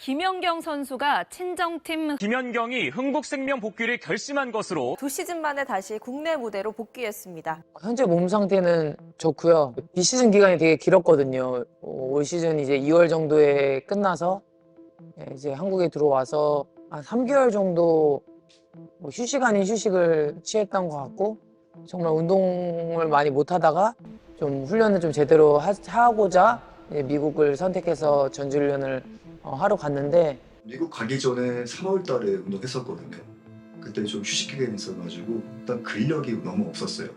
김연경 선수가 친정팀 김연경이 흥국생명 복귀를 결심한 것으로 두 시즌 만에 다시 국내 무대로 복귀했습니다. 현재 몸 상태는 좋고요. 비시즌 기간이 되게 길었거든요. 어, 올 시즌 이제 2월 정도에 끝나서 예, 이제 한국에 들어와서 한 3개월 정도 뭐 휴식 아닌 휴식을 취했던 것 같고 정말 운동을 많이 못 하다가 좀 훈련을 좀 제대로 하, 하고자 이제 미국을 선택해서 전지훈련을 어, 하러 갔는데 미국 가기 전에 3월 달에 운동했었거든요. 그때 좀 휴식 기간이 있어가지고 일단 근력이 너무 없었어요.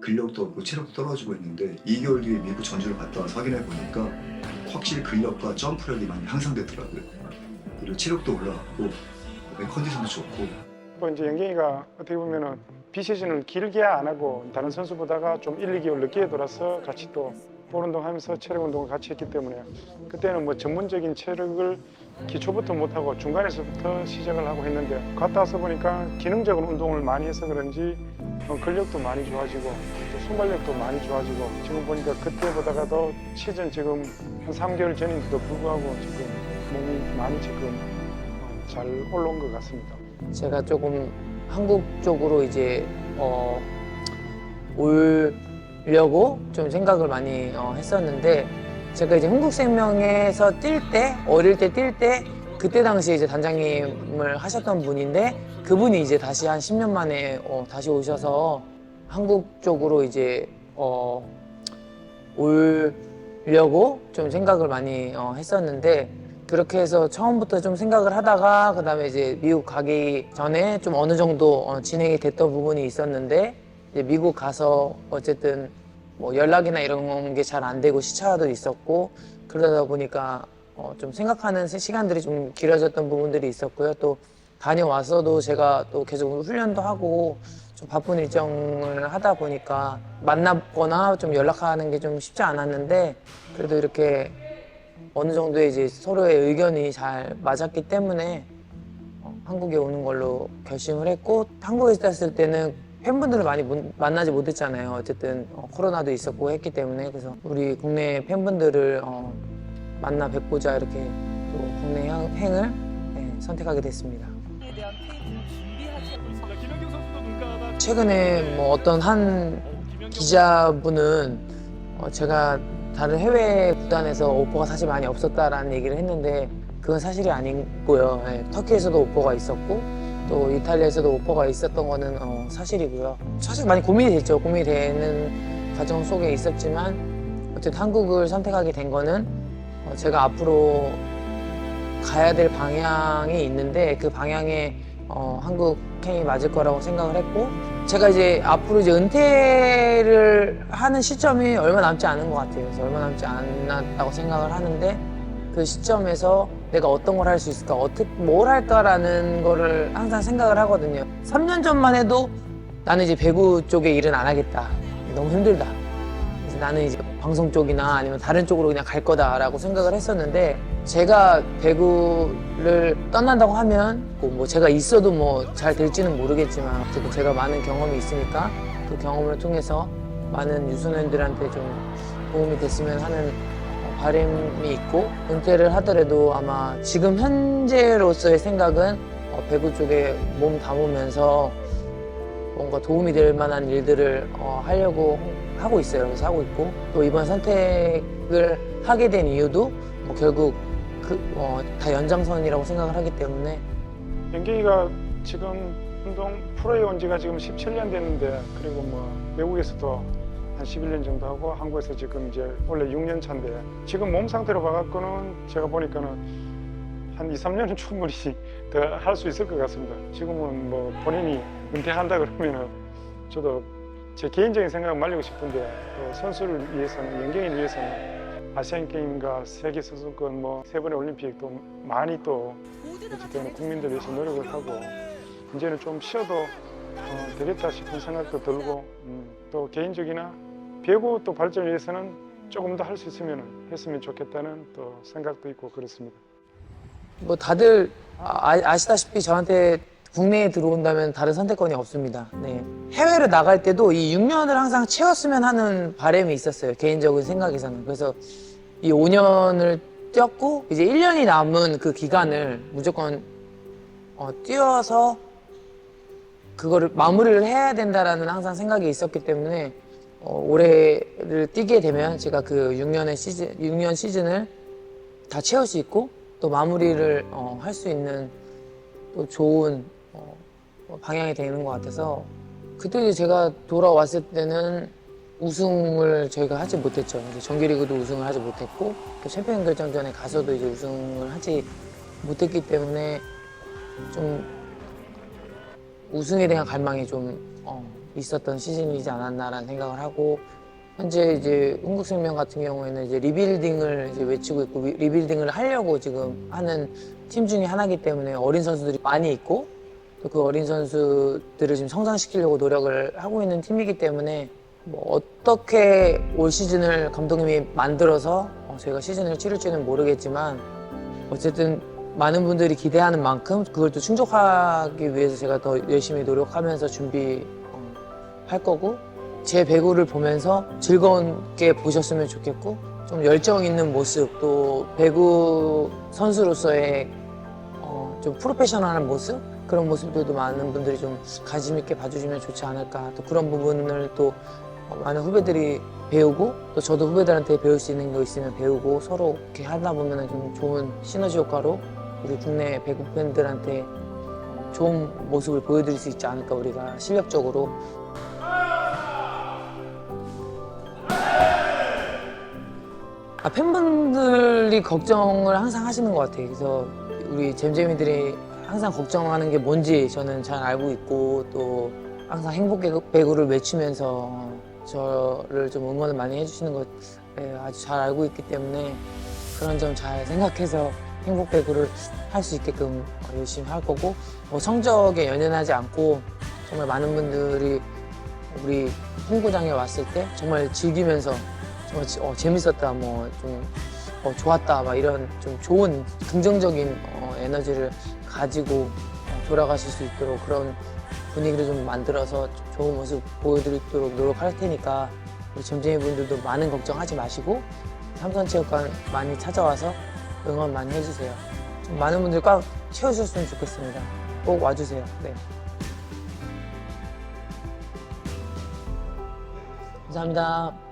근력도 없고 체력도 떨어지고 있는데 2개월 뒤에 미국 전주를 갔다 와서 확인해 보니까 확실히 근력과 점프력이 많이 향상됐더라고요. 그리고 체력도 올라갔고 컨디션도 좋고 또 이제 영경이가 어떻게 보면은 비시즌을 길게 안 하고 다른 선수보다가 좀 1, 2개월 늦게 돌아서 같이 또 볼 운동하면서 체력 운동을 같이 했기 때문에 그때는 뭐 전문적인 체력을 기초부터 못하고 중간에서부터 시작을 하고 했는데 갔다 와서 보니까 기능적인 운동을 많이 해서 그런지 어, 근력도 많이 좋아지고 또 순발력도 많이 좋아지고 지금 보니까 그때보다가 더 시즌 지금 한 3개월 전인데도 불구하고 지금 몸이 많이 지금 어, 잘 올라온 것 같습니다. 제가 조금 한국 쪽으로 이제 어, 오 려고 좀 생각을 많이 어, 했었는데 제가 이제 흥국생명에서 뛸 때 어릴 때 뛸 때 그때 당시 이제 단장님을 하셨던 분인데 그분이 이제 다시 한 10년 만에 어, 다시 오셔서 한국 쪽으로 이제 어, 오려고 좀 생각을 많이 어, 했었는데 그렇게 해서 처음부터 좀 생각을 하다가 그다음에 이제 미국 가기 전에 좀 어느 정도 어, 진행이 됐던 부분이 있었는데 미국 가서 어쨌든 뭐 연락이나 이런 게 잘 안 되고 시차도 있었고 그러다 보니까 어, 좀 생각하는 시간들이 좀 길어졌던 부분들이 있었고요. 또 다녀와서도 제가 또 계속 훈련도 하고 좀 바쁜 일정을 하다 보니까 만나거나 좀 연락하는 게 좀 쉽지 않았는데 그래도 이렇게 어느 정도의 이제 서로의 의견이 잘 맞았기 때문에 어, 한국에 오는 걸로 결심을 했고 한국에 있었을 때는 팬분들을 많이 못- 만나지 못했잖아요. 어쨌든 어, 코로나도 있었고 했기 때문에 그래서 우리 국내 팬분들을 어, 만나 뵙고자 이렇게 또 국내 향- 행을 네, 선택하게 됐습니다. 최근에 뭐 어떤 한 기자분은 어, 제가 다른 해외 구단에서 오퍼가 사실 많이 없었다라는 얘기를 했는데 그건 사실이 아니고요. 예, 터키에서도 오퍼가 있었고 또 이탈리아에서도 오퍼가 있었던 거는 어, 사실이고요. 사실 많이 고민이 됐죠. 고민이 되는 과정 속에 있었지만 어쨌든 한국을 선택하게 된 거는 어, 제가 앞으로 가야 될 방향이 있는데 그 방향에 어, 한국 행이 맞을 거라고 생각을 했고 제가 이제 앞으로 이제 은퇴를 하는 시점이 얼마 남지 않은 것 같아요. 그래서 얼마 남지 않았다고 생각을 하는데 그 시점에서 내가 어떤 걸 할 수 있을까, 어떻게 뭘 할까라는 거를 항상 생각을 하거든요. 3년 전만 해도 나는 이제 배구 쪽에 일은 안 하겠다. 너무 힘들다. 그래서 나는 이제 방송 쪽이나 아니면 다른 쪽으로 그냥 갈 거다라고 생각을 했었는데 제가 배구를 떠난다고 하면 뭐 제가 있어도 뭐 잘 될지는 모르겠지만 어쨌든 제가 많은 경험이 있으니까 그 경험을 통해서 많은 유소년들한테 좀 도움이 됐으면 하는 어, 바람이 있고 은퇴를 하더라도 아마 지금 현재로서의 생각은 어, 배구 쪽에 몸 담으면서 뭔가 도움이 될 만한 일들을 어, 하려고 하고 있어요. 그래서 하고 있고 또 이번 선택을 하게 된 이유도 뭐 결국 그, 어, 다 연장선이라고 생각을 하기 때문에 연경이가 지금 운동 프로에 온 지가 지금 17년 됐는데 그리고 뭐 외국에서도 한 11년 정도 하고 한국에서 지금 이제 원래 6년 차인데 지금 몸 상태로 봐갖고는 제가 보니까는 한 2, 3년은 충분히 더 할 수 있을 것 같습니다. 지금은 뭐 본인이 은퇴한다 그러면은 저도 제 개인적인 생각을 말리고 싶은데 또 선수를 위해서는 연경이를 위해서는 아시안 게임과 세계 선수권 뭐 세 번의 올림픽 또 많이 또 어쨌든 국민들 위해서 노력을 하고 이제는 좀 쉬어도 어, 되겠다 싶은 생각도 들고 음, 또 개인적이나 배구 또 발전을 위해서는 조금 더 할 수 있으면 했으면 좋겠다는 또 생각도 있고 그렇습니다. 뭐 다들 아, 아시다시피 저한테 국내에 들어온다면 다른 선택권이 없습니다. 네. 해외를 나갈 때도 이 6년을 항상 채웠으면 하는 바람이 있었어요. 개인적인 생각에서는. 그래서 이 5년을 뛰었고 이제 1년이 남은 그 기간을 무조건 어, 뛰어서 그거를 마무리를 해야 된다라는 항상 생각이 있었기 때문에 어, 올해를 뛰게 되면 제가 그 6년의 시즌 6년 시즌을 다 채울 수 있고 또 마무리를 어, 할 수 있는 또 좋은 어, 방향이 되는 것 같아서 그때 제가 돌아왔을 때는 우승을 저희가 하지 못했죠. 이제 정규리그도 우승을 하지 못했고 또 챔피언 결정전에 가서도 이제 우승을 하지 못했기 때문에 좀 우승에 대한 갈망이 좀 어, 있었던 시즌이지 않았나라는 생각을 하고 현재 이제 흥국생명 같은 경우에는 이제 리빌딩을 이제 외치고 있고 리- 리빌딩을 하려고 지금 하는 팀 중에 하나이기 때문에 어린 선수들이 많이 있고 또 그 어린 선수들을 지금 성장시키려고 노력을 하고 있는 팀이기 때문에 뭐 어떻게 올 시즌을 감독님이 만들어서 어, 저희가 시즌을 치를지는 모르겠지만 어쨌든 많은 분들이 기대하는 만큼 그걸 또 충족하기 위해서 제가 더 열심히 노력하면서 준비 할 거고 제 배구를 보면서 즐거운게 보셨으면 좋겠고 좀 열정 있는 모습 또 배구 선수로서의 어, 좀 프로페셔널한 모습? 그런 모습들도 많은 분들이 좀 관심 있게 봐주시면 좋지 않을까. 또 그런 부분을 또 어, 많은 후배들이 배우고 또 저도 후배들한테 배울 수 있는 거 있으면 배우고 서로 이렇게 하다 보면 좀 좋은 시너지 효과로 우리 국내 배구 팬들한테 좋은 모습을 보여드릴 수 있지 않을까 우리가 실력적으로 아, 팬분들이 걱정을 항상 하시는 것 같아요. 그래서 우리 잼잼이들이 항상 걱정하는 게 뭔지 저는 잘 알고 있고 또 항상 행복 배구- 배구를 외치면서 저를 좀 응원을 많이 해주시는 것 예, 아주 잘 알고 있기 때문에 그런 점 잘 생각해서 행복 배구를 할 수 있게끔 열심히 할 거고 뭐 성적에 연연하지 않고 정말 많은 분들이 우리 홍구장에 왔을 때 정말 즐기면서 지- 어, 재밌었다 뭐 좀 어, 좋았다 막 이런 좀 좋은 긍정적인 어, 에너지를 가지고 어, 돌아가실 수 있도록 그런 분위기를 좀 만들어서 좀 좋은 모습 보여드리도록 노력할 테니까 우리 점쟁이 분들도 많은 걱정하지 마시고 삼선체육관 많이 찾아와서 응원 많이 해주세요. 좀 많은 분들 꽉 채워주셨으면 좋겠습니다. 꼭 와주세요. 네. 감사합니다.